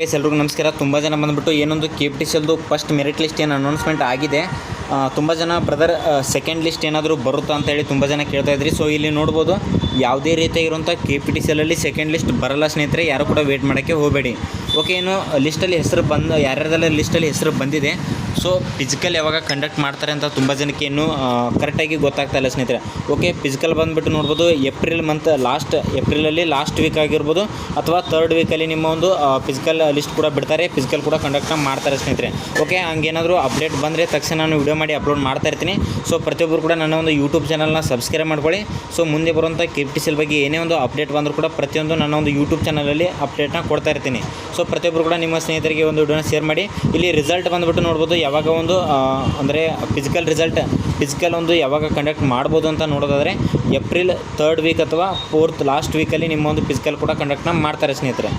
Guys ಎಲ್ರಿಗೂ ನಮಸ್ಕಾರ. ತುಂಬ ಜನ ಬಂದುಬಿಟ್ಟು ಏನೊಂದು ಕೆ ಪಿ ಟಿ ಸಿಲ್ದು ಫಸ್ಟ್ ಮೆರಿಟ್ ಲಿಸ್ಟ್ ಏನು ಅನೌನ್ಸ್ಮೆಂಟ್ ಆಗಿದೆ. ತುಂಬ ಜನ ಬ್ರದರ್ ಸೆಕೆಂಡ್ ಲಿಸ್ಟ್ ಏನಾದರೂ ಬರುತ್ತಾ ಅಂತ ಹೇಳಿ ತುಂಬ ಜನ ಕೇಳ್ತಾ ಇದ್ರಿ. ಸೊ ಇಲ್ಲಿ ನೋಡ್ಬೋದು ಯಾವುದೇ ರೀತಿಯಾಗಿರುವಂಥ ಕೆ ಪಿ ಟಿ ಸಿಲಲ್ಲಿ ಸೆಕೆಂಡ್ ಲಿಸ್ಟ್ ಬರಲ್ಲ ಸ್ನೇಹಿತರೆ, ಯಾರು ಕೂಡ ವೇಟ್ ಮಾಡೋಕ್ಕೆ ಹೋಗಬೇಡಿ. ಓಕೆ ಏನು ಲಿಸ್ಟಲ್ಲಿ ಹೆಸರು ಬಂದು, ಯಾರ್ಯಾರ್ದೆಲ್ಲ ಲಿಸ್ಟಲ್ಲಿ ಹೆಸರು ಬಂದಿದೆ ಸೊ ಫಿಸಿಕಲ್ ಯಾವಾಗ ಕಂಡಕ್ಟ್ ಮಾಡ್ತಾರೆ ಅಂತ ತುಂಬ ಜನಕ್ಕೆ ಇನ್ನೂ ಕರೆಕ್ಟಾಗಿ ಗೊತ್ತಾಗ್ತಾ ಇಲ್ಲ ಸ್ನೇಹಿತರೆ. ಓಕೆ ಫಿಸಿಕಲ್ ಬಂದುಬಿಟ್ಟು ನೋಡ್ಬೋದು ಏಪ್ರಿಲ್ ಮಂತ್ ಲಾಸ್ಟ್ ಏಪ್ರಿಲಲ್ಲಿ ಲಾಸ್ಟ್ ವೀಕ್ ಆಗಿರ್ಬೋದು, ಅಥವಾ ತರ್ಡ್ ವೀಕಲ್ಲಿ ನಿಮ್ಮ ಒಂದು ಫಿಸಿಕಲ್ ಲಿಸ್ಟ್ ಕೂಡ ಬಿಡ್ತಾರೆ ಫಿಸಿಕಲ್ ಕೂಡ ಕಂಡಕ್ಟ್ ಮಾಡ್ತಾರೆ ಸ್ನೇಹಿತರೆ. ಓಕೆ ಹಂಗೇನಾದರೂ ಅಪ್ಡೇಟ್ ಬಂದರೆ ತಕ್ಷಣ ನಾನು ವಿಡಿಯೋ ಮಾಡಿ ಅಪ್ಲೋಡ್ ಮಾಡ್ತಾ ಇರ್ತೀನಿ. ಸೊ ಪ್ರತಿಯೊಬ್ಬರು ಕೂಡ ನನ್ನ ಒಂದು ಯೂಟ್ಯೂಬ್ ಚಾನಲ್ನ ಸಬ್ಸ್ಕ್ರೈಬ್ ಮಾಡ್ಕೊಳ್ಳಿ. ಸೊ ಮುಂದೆ ಬರುವಂಥ ಕೆ ಪಿ ಟಿ ಸಿಲ್ ಬಗ್ಗೆ ಏನೇ ಒಂದು ಅಪ್ಡೇಟ್ ಬಂದರೂ ಕೂಡ ಪ್ರತಿಯೊಂದು ನನ್ನ ಒಂದು ಯೂಟ್ಯೂಬ್ ಚಾನಲಲ್ಲಿ ಅಪ್ಡೇಟ್ನ ಕೊಡ್ತಾ ಇರ್ತೀನಿ. ಸೊ ಪ್ರತಿಯೊಬ್ಬರು ಕೂಡ ನಿಮ್ಮ ಸ್ನೇಹಿತರಿಗೆ ಒಂದು ವಿಡಿಯೋನ ಶೇರ್ ಮಾಡಿ. ಇಲ್ಲಿ ರಿಸಲ್ಟ್ ಬಂದುಬಿಟ್ಟು ನೋಡ್ಬೋದು, ಯಾವಾಗ ಒಂದು ಅಂದರೆ ಫಿಸಿಕಲ್ ರಿಸಲ್ಟ್ ಫಿಸಿಕಲ್ ಒಂದು ಯಾವಾಗ ಕಂಡಕ್ಟ್ ಮಾಡ್ಬೋದು ಅಂತ ನೋಡೋದಾದರೆ ಏಪ್ರಿಲ್ ತರ್ಡ್ ವೀಕ್ ಅಥವಾ ಫೋರ್ತ್ ಲಾಸ್ಟ್ ವೀಕಲ್ಲಿ ನಿಮ್ಮ ಒಂದು ಫಿಸಿಕಲ್ ಕೂಡ ಕಂಡಕ್ಟ್ನ ಮಾಡ್ತಾರೆ ಸ್ನೇಹಿತರೆ.